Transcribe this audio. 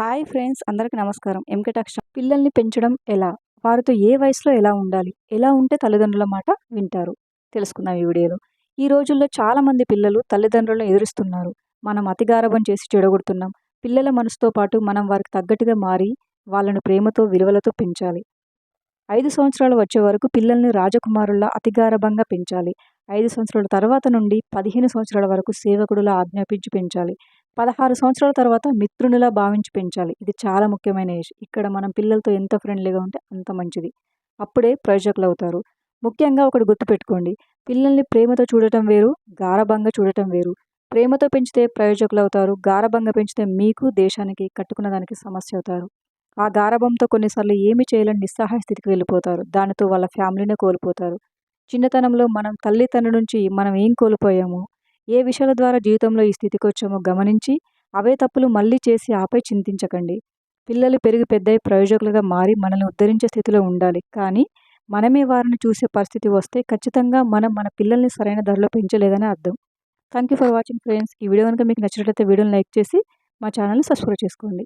Hi friends అందరికీ నమస్కారం. ఎంకటాక్ష పిల్లల్ని పెంచడం ఎలా? వారితో ఏ వయసులో ఎలా ఉండాలి? ఎలా ఉంటే తల్లిదండ్రుల మాట వింటారు? తెలుసుకుందాం ఈ వీడియోలో. ఈ రోజుల్లో చాలామంది పిల్లలు తల్లిదండ్రులను ఎదురుస్తున్నారు. మనం అతిగారభం చేసి చెడగొడుతున్నాం. పిల్లల మనసుతో పాటు మనం వారికి తగ్గట్టుగా మారి వాళ్ళను ప్రేమతో విలువలతో పెంచాలి. ఐదు సంవత్సరాలు వచ్చే వరకు పిల్లల్ని రాజకుమారుల్లా అతిగారభంగా పెంచాలి. ఐదు సంవత్సరాల తర్వాత నుండి పదిహేను సంవత్సరాల వరకు సేవకుడులా ఆజ్ఞాపించి పెంచాలి. పదహారు సంవత్సరాల తర్వాత మిత్రునిలా భావించి పెంచాలి. ఇది చాలా ముఖ్యమైన ఏజ్ ఇక్కడ మనం పిల్లలతో ఎంత ఫ్రెండ్లీగా ఉంటే అంత మంచిది. అప్పుడే ప్రయోజకులు అవుతారు. ముఖ్యంగా ఒకటి గుర్తుపెట్టుకోండి. పిల్లల్ని ప్రేమతో చూడటం వేరు గారభంగా చూడటం వేరు. ప్రేమతో పెంచితే ప్రయోజకులు అవుతారు. గారభంగా పెంచితే మీకు దేశానికి కట్టుకున్న దానికి సమస్య అవుతారు. ఆ గారభంతో కొన్నిసార్లు ఏమి చేయలేని నిస్సహాయ స్థితికి వెళ్ళిపోతారు. దానితో వాళ్ళ ఫ్యామిలీనే కోల్పోతారు. చిన్నతనంలో మనం తల్లిదండ్రుల నుంచి మనం ఏం కోల్పోయామో? ఏ విషయాల ద్వారా జీవితంలో ఈ స్థితికి వచ్చామో గమనించి అవే తప్పులు మళ్ళీ చేసి ఆపై చింతించకండి. పిల్లలు పెరిగి పెద్దయి ప్రయోజకులుగా మారి మనల్ని ఉద్ధరించే స్థితిలో ఉండాలి. కానీ మనమే వారిని చూసే పరిస్థితి వస్తే ఖచ్చితంగా మనం మన పిల్లల్ని సరైన ధరలో పెంచలేదని అర్థం. Thank you for watching friends. ఈ వీడియో కనుక మీకు నచ్చినట్లయితే వీడియోని లైక్ చేసి మా ఛానల్ని సబ్స్క్రైబ్ చేసుకోండి.